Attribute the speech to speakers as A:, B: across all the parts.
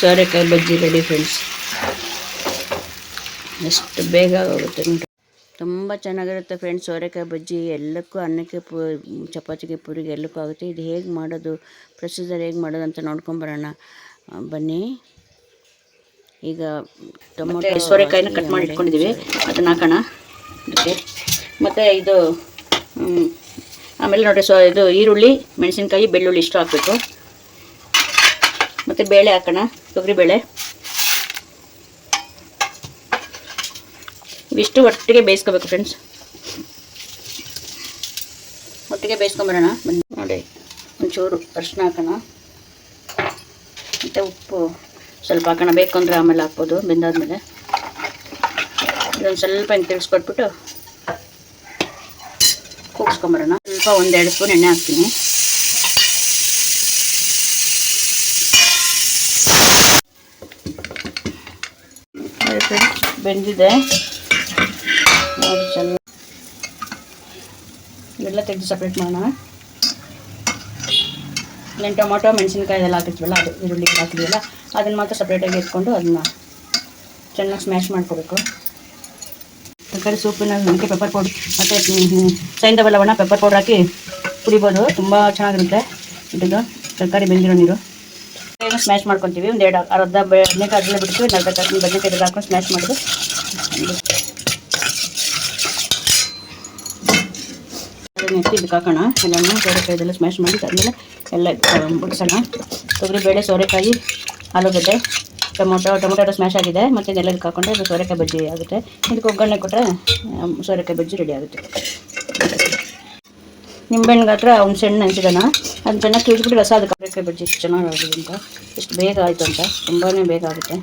A: ಸೋರೆಕಾಯಿ ಬಜ್ಜಿ ready friends ಎಷ್ಟು ಬೇಗ ಆಗುತ್ತೆ ನೋಡಿ ತುಂಬ ಚೆನ್ನಾಗಿರುತ್ತೆ ಫ್ರೆಂಡ್ಸ್ ಸೋರೆಕಾಯಿ ಬಜ್ಜಿ. ಎಲ್ಲಕ್ಕೂ ಅನ್ನಕ್ಕೆ ಪು ಚಪಾತಿಗೆ ಪೂರಿಗೆ ಎಲ್ಲಕ್ಕೂ ಆಗುತ್ತೆ. ಇದು ಹೇಗೆ ಮಾಡೋದು ಪ್ರೊಸೀಜರ್ ಹೇಗೆ ಮಾಡೋದು ಅಂತ ನೋಡ್ಕೊಂಬರೋಣ ಬನ್ನಿ. ಈಗ ಟೊಮೊಟೊ ಸೋರೆಕಾಯಿನ ಕಟ್ ಮಾಡಿ ಇಟ್ಕೊಂಡಿದ್ದೀವಿ. ಅದನ್ನ ಹಾಕೋಣ. ಅದಕ್ಕೆ ಮತ್ತು ಇದು ಆಮೇಲೆ ನೋಡಿ ಸೊ ಇದು ಈರುಳ್ಳಿ ಮೆಣಸಿನ್ಕಾಯಿ ಬೆಳ್ಳುಳ್ಳಿ ಇಷ್ಟು ಹಾಕಬೇಕು. ಬೇಳೆ ಹಾಕೋಣ ತೊಗರಿಬೇಳೆ ಇವಿಷ್ಟು ಒಟ್ಟಿಗೆ ಬೇಯಿಸ್ಕೋಬೇಕು ಫ್ರೆಂಡ್ಸ್ ಒಟ್ಟಿಗೆ ಬೇಯಿಸ್ಕೊಂಬರೋಣ ನೋಡಿ. ಒಂಚೂರು ಅರ್ಶಿನ ಹಾಕೋಣ. ಮತ್ತು ಉಪ್ಪು ಸ್ವಲ್ಪ ಹಾಕೋಣ ಬೇಕು ಅಂದರೆ ಆಮೇಲೆ ಹಾಕ್ಬೋದು ಬೆಂದಾದ್ಮೇಲೆ. ಇದೊಂದು ಸ್ವಲ್ಪ ಹಿಂಗೆ ತಿಳಿಸ್ಕೊಟ್ಬಿಟ್ಟು ಕೂಗಿಸ್ಕೊಂಬರೋಣ. ಸ್ವಲ್ಪ ಒಂದೆರಡು ಸ್ಪೂನ್ ಎಣ್ಣೆ ಹಾಕ್ತೀನಿ. ಬೆಂದಿದೆ. ಸ್ವಲ್ಪ ಇವೆಲ್ಲ ತೆಗೆದು ಸಪ್ರೇಟ್ ಮಾಡೋಣ. ನಾನು ಟೊಮೊಟೊ, ಮೆಣಸಿನ್ಕಾಯಿ ಎಲ್ಲ ಹಾಕಿರ್ತೀವಲ್ಲ ಅದು ಈರುಳ್ಳಿ ಹಾಕಿದ್ವಲ್ಲ, ಅದನ್ನು ಮಾತ್ರ ಸಪ್ರೇಟಾಗಿ ಎತ್ಕೊಂಡು ಅದನ್ನ ಚೆನ್ನಾಗಿ ಸ್ಮ್ಯಾಶ್ ಮಾಡ್ಕೋಬೇಕು. ತರಕಾರಿ ಸೂಪಿನ ಮೆಂತ್ಯ ಪೆಪ್ಪರ್ ಪೌಡರ್ ಮತ್ತು ಸೈಂದ ಲವಣ ಪೆಪ್ಪರ್ ಪೌಡರ್ ಹಾಕಿ ಕುಡಿಬೋದು. ತುಂಬ ಚೆನ್ನಾಗಿರುತ್ತೆ. ಇದು ತರಕಾರಿ ಬೆಂದಿರೋ ನೀರು. ಏನು ಸ್ಮ್ಯಾಶ್ ಮಾಡ್ಕೊತೀವಿ. ಒಂದು ಎರಡು ಅರ್ಧ ಬದನೆಕಾಯಿ ಅದನ್ನೇ ಬಿಡ್ತೀವಿ. ಒಂದು ಕಾಯಿ ಬದನೆಕಾಯಿ ಹಾಕೊಂಡು ಸ್ಮ್ಯಾಶ್ ಮಾಡೋದು. ಇದಕ್ಕೆ ಹಾಕೋಣ. ಎಲ್ಲನೂ ಸೋರೆಕಾಯಿದೆಲ್ಲ ಸ್ಮ್ಯಾಶ್ ಮಾಡಿ ಆದಮೇಲೆ ಎಲ್ಲ ಬಿಡಿಸೋಣ. ತೊಗರಿಬೇಳೆ ಸೋರೆಕಾಯಿ, ಆಲೂಗಡ್ಡೆ, ಟೊಮೊಟೊ ಟೊಮೊಟೊ ಸ್ಮ್ಯಾಶ್ ಆಗಿದೆ. ಮತ್ತು ಇದೆಲ್ಲ ಹಾಕೊಂಡ್ರೆ ಅದು ಸೋರೆಕಾಯಿ ಬಜ್ಜಿ ಆಗುತ್ತೆ. ಇದಕ್ಕೆ ಒಗ್ಗರಣೆ ಕೊಟ್ಟರೆ ಸೋರೆಕಾಯಿ ಬಜ್ಜಿ ರೆಡಿ ಆಗುತ್ತೆ. ನಿಂಬೆಹಣ್ಣು ಹತ್ರ ಸಣ್ಣ ಹಂಚಿದಾನ ಅದನ್ನ ಚೆನ್ನಾಗಿ ತಿಳಿಸ್ಬಿಟ್ಟು ರಸ ಅದಕ್ಕೆ ಸೋರೆಕಾಯಿ ಬಜ್ಜಿ ಎಷ್ಟು ಚೆನ್ನಾಗಿ ಅಂತ. ಎಷ್ಟು ಬೇಗ ಆಯಿತು ಅಂತ. ತುಂಬಾ ಬೇಗ ಆಗುತ್ತೆ.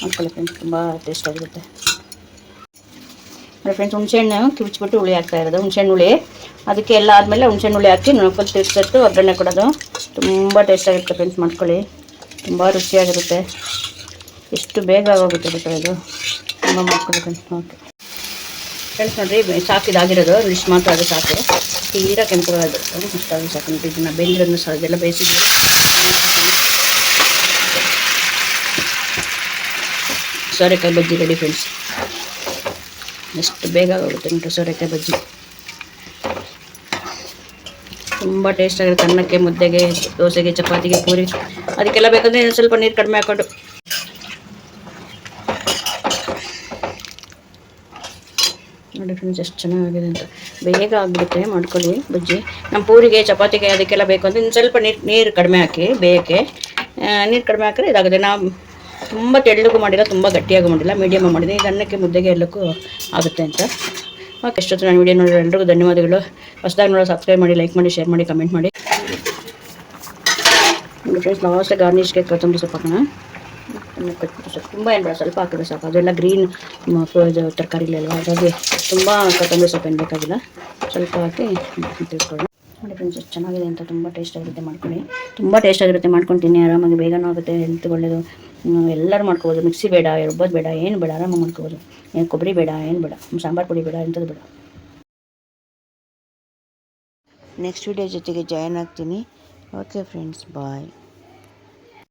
A: ಮಾಡ್ಕೊಳ್ಳಿ ಫ್ರೆಂಡ್ಸ್ ತುಂಬ ಟೇಸ್ಟ್ ಆಗಿರುತ್ತೆ. ನೋಡಿ ಫ್ರೆಂಡ್ಸ್ ಹುಣಸೆಹಣ್ಣು ಕಿವುಚ್ಬಿಟ್ಟು ಹುಳಿ ಹಾಕ್ತಾ ಇರೋದು. ಹುಣಸೆಹಣ್ಣು ಹುಳಿ. ಅದಕ್ಕೆ ಎಲ್ಲ ಆದಮೇಲೆ ಹುಣಸೆಹಣ್ಣು ಹುಳಿ ಹಾಕಿ ನೋಡ್ಕೊಂಡು ತಿರ್ಸಟ್ಟು ಒಗ್ಗರಣೆ ಕೊಡೋದು. ತುಂಬ ಟೇಸ್ಟಾಗಿರುತ್ತೆ ಫ್ರೆಂಡ್ಸ್ ಮಾಡ್ಕೊಳ್ಳಿ. ತುಂಬ ರುಚಿಯಾಗಿರುತ್ತೆ. ಎಷ್ಟು ಬೇಗ ಆಗೋಗುತ್ತೆ ಬೇಕಾ ಇದು? ತುಂಬ ಮಾಡ್ಕೊಳ್ಳಿ ಫ್ರೆಂಡ್ಸ್ ಓಕೆ ಫ್ರೆಂಡ್ಸ್ ನೋಡಿರಿ, ಸಾಕು ಇದಾಗಿರೋದು. ಇಷ್ಟು ಮಾತ್ರ ಅದು ಸಾಕು. ತೀರಾ ಅದು ಇಷ್ಟ ಆಗಿ ಸಾಕು ಇದನ್ನು ಬೆಂದಿರೋದನ್ನು ಸಹ ಇದೆಲ್ಲ ಬೇಯಿಸಿದ್ವಿ. ಸೋರೆಕಾಯಿ ಬಜ್ಜಿ ರೆಡಿ ಫ್ರೆಂಡ್ಸ್ ಎಷ್ಟು ಬೇಗ ಆಗೋಗುತ್ತೆ ನೋಡಿ ಸೋರೆಕಾಯಿ ಬಜ್ಜಿ. ತುಂಬ ಟೇಸ್ಟ್ ಅನ್ನಕ್ಕೆ, ಮುದ್ದೆಗೆ, ದೋಸೆಗೆ, ಚಪಾತಿಗೆ, ಪೂರಿ. ಅದಕ್ಕೆಲ್ಲ ಬೇಕಂದ್ರೆ ಸ್ವಲ್ಪ ನೀರು ಕಡಿಮೆ ಹಾಕೊಂಡು ನೋಡಿ ಫ್ರೆಂಡ್ಸ್ ಎಷ್ಟು ಚೆನ್ನಾಗಿದೆ ಅಂತ. ಬೇಗ ಆಗಿಬಿಡುತ್ತೆ, ಮಾಡ್ಕೊಳ್ಳಿ ಬಜ್ಜಿ. ನಮ್ಮ ಪೂರಿಗೆ ಚಪಾತಿಗೆ ಅದಕ್ಕೆಲ್ಲ ಬೇಕು ಅಂದರೆ ಇನ್ನು ಸ್ವಲ್ಪ ನೀರು ನೀರು ಕಡಿಮೆ ಹಾಕಿ, ಬೇಯಕ್ಕೆ. ನೀರು ಕಡಿಮೆ ಹಾಕಿದ್ರೆ ಇದಾಗುತ್ತೆ. ನಾವು ತುಂಬ ತೆಳ್ಳಗೂ ಮಾಡಿಲ್ಲ, ತುಂಬ ಗಟ್ಟಿಯಾಗೂ ಮಾಡಿಲ್ಲ ಮೀಡಿಯಮ್ ಮಾಡಿದೆ ಇದು ಅನ್ನಕ್ಕೆ ಮುದ್ದೆಗೆ ಎಲ್ಲಕ್ಕೂ ಆಗುತ್ತೆ ಅಂತ. ಓಕೆ ಎಷ್ಟೊತ್ತು ನಾನು ವೀಡಿಯೋ ನೋಡಿರೋ ಎಲ್ರಿಗೂ ಧನ್ಯವಾದಗಳು. ಹೊಸದಾಗಿ ನೋಡೋ ಸಬ್ಸ್ಕ್ರೈಬ್ ಮಾಡಿ ಲೈಕ್ ಮಾಡಿ ಶೇರ್ ಮಾಡಿ ಕಮೆಂಟ್ ಮಾಡಿ. ನೋಡಿ ಫ್ರೆಂಡ್ಸ್ ಲಾಸ್ಟ್ ಗಾರ್ನಿಷ್ಗೆ ಕೊತ್ತಂಬರಿ ಸೊಪ್ಪು ಹಾಕೋಣ. ಕೊತ್ತಂಬರಿ ಸ್ವಲ್ಪ ತುಂಬ ಏನು ಸ್ವಲ್ಪ ಹಾಕಿದ್ರೆ ಸಾಕು. ಅದೆಲ್ಲ ಗ್ರೀನ್ ಇದು ತರಕಾರಿಗಳಲ್ವ ಹಾಗಾಗಿ ತುಂಬ ಕೊತ್ತಂಬರಿ ಸ್ವಲ್ಪ ಏನು ಬೇಕಾಗಿಲ್ಲ. ಸ್ವಲ್ಪ ಹಾಕಿ ತಿಳ್ಕೊಳ್ಳೋಣ ನೋಡಿ ಫ್ರೆಂಡ್ಸ್ ಎಷ್ಟು ಚೆನ್ನಾಗಿದೆ ಅಂತ ತುಂಬ ಟೇಸ್ಟ್ ಆಗಿರುತ್ತೆ ಮಾಡ್ಕೊಳ್ಳಿ. ತುಂಬ ಟೇಸ್ಟ್ ಆಗಿರುತ್ತೆ ಮಾಡ್ಕೊತೀನಿ ಆರಾಮಾಗಿ ಬೇಗನೂ ಆಗುತ್ತೆ ಹೆಲ್ತ್ ಒಳ್ಳೆಯದು ಎಲ್ಲರೂ ಮಾಡ್ಕೋಬೋದು. ಮಿಕ್ಸಿ ಬೇಡ, ರುಬ್ಬೋದು ಬೇಡ, ಏನು ಬೇಡ, ಆರಾಮಾಗಿ ಮಾಡ್ಕೋಬೋದು. ಏನು ಕೊಬ್ಬರಿ ಬೇಡ, ಏನು ಬೇಡ. ಸಾಂಬಾರು ಪುಡಿ ಬೇಡ ಎಂಥದ್ದು ಬೇಡ. ನೆಕ್ಸ್ಟ್ ವಿಡಿಯೋ ಜೊತೆಗೆ ಜಾಯ್ನ್ ಆಗ್ತೀನಿ. Okay friends bye